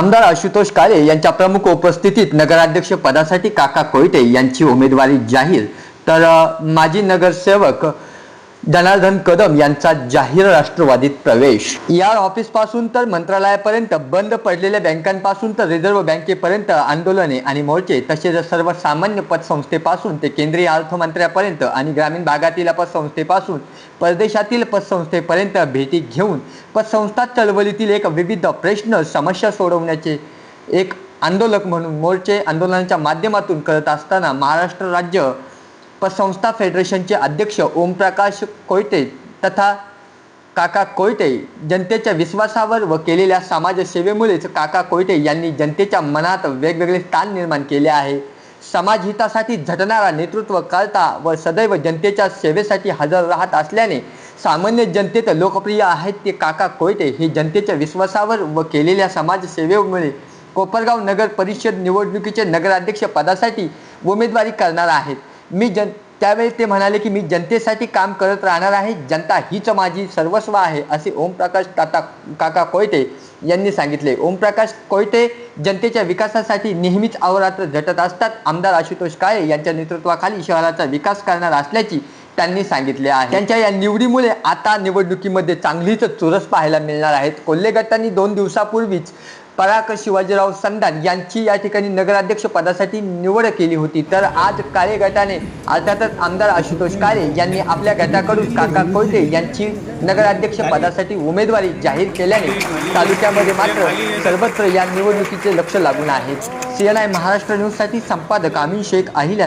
आमदार आशुतोष काळे यांच्या प्रमुख उपस्थितीत नगराध्यक्ष पदासाठी काका कोयटे यांची उमेदवारी जाहीर. तर माजी नगरसेवक जनार्दन कदम यांचा जाहीर राष्ट्रवादीत प्रवेश. या ऑफिसपासून तर मंत्रालयापर्यंत बंद पडलेल्या बँकांपासून तर रिझर्व्ह बँकेपर्यंत आंदोलने आणि मोर्चे तसेच सर्वसामान्य पतसंस्थेपासून ते केंद्रीय अर्थमंत्र्यापर्यंत आणि ग्रामीण भागातील पतसंस्थेपासून परदेशातील पतसंस्थेपर्यंत भेटी घेऊन पतसंस्था चळवळीतील एक विविध प्रश्न समस्या सोडवण्याचे एक आंदोलक म्हणून मोर्चे आंदोलनाच्या माध्यमातून करत असताना महाराष्ट्र राज्य पतसंस्था फेडरेशनचे अध्यक्ष ओमप्रकाश कोयटे तथा काका कोयटे जनतेच्या विश्वासावर व केलेल्या समाजसेवेमुळेच काका कोयटे यांनी जनतेच्या मनात वेगवेगळे स्थान निर्माण केले आहे. समाजहितासाठी झटणारा नेतृत्व करता व सदैव जनतेच्या सेवेसाठी हजर राहत असल्याने सामान्य जनतेत लोकप्रिय आहेत ते काका कोयटे हे जनतेच्या विश्वासावर व केलेल्या समाजसेवेमुळे कोपरगाव नगर परिषद निवडणुकीचे नगराध्यक्ष पदासाठी उमेदवारी करणार आहेत. मी जन त्यावेळी ते म्हणाले की मी जनतेसाठी काम करत राहणार आहे जनता हीच माझी सर्वस्व आहे असे ओमप्रकाश काका काका कोयटे यांनी सांगितले. ओमप्रकाश कोयटे जनतेच्या विकासासाठी नेहमीच अहोरात्र झटत असतात. आमदार आशुतोष काळे यांच्या नेतृत्वाखाली शहराचा विकास करणार असल्याची त्यांनी सांगितले आहे. त्यांच्या या निवडीमुळे आता निवडणुकीमध्ये चांगलीच चुरस पाहायला मिळणार आहेत. कोल्हे गटांनी दोन दिवसापूर्वीच पराग शिवाजीराव संदान यांची या ठिकाणी नगराध्यक्ष पदासाठी निवड केली होती. तर आज काळे गटाने अर्थातच आमदार आशुतोष काळे यांनी आपल्या गटाकडून काका कोयते यांची नगराध्यक्ष पदासाठी उमेदवारी जाहीर केल्याने तालुक्यामध्ये मात्र सर्वत्र या निवडणुकीचे लक्ष लागून आहे. सीएनआय महाराष्ट्र न्यूजसाठी संपादक अमीन शेख अहिल्या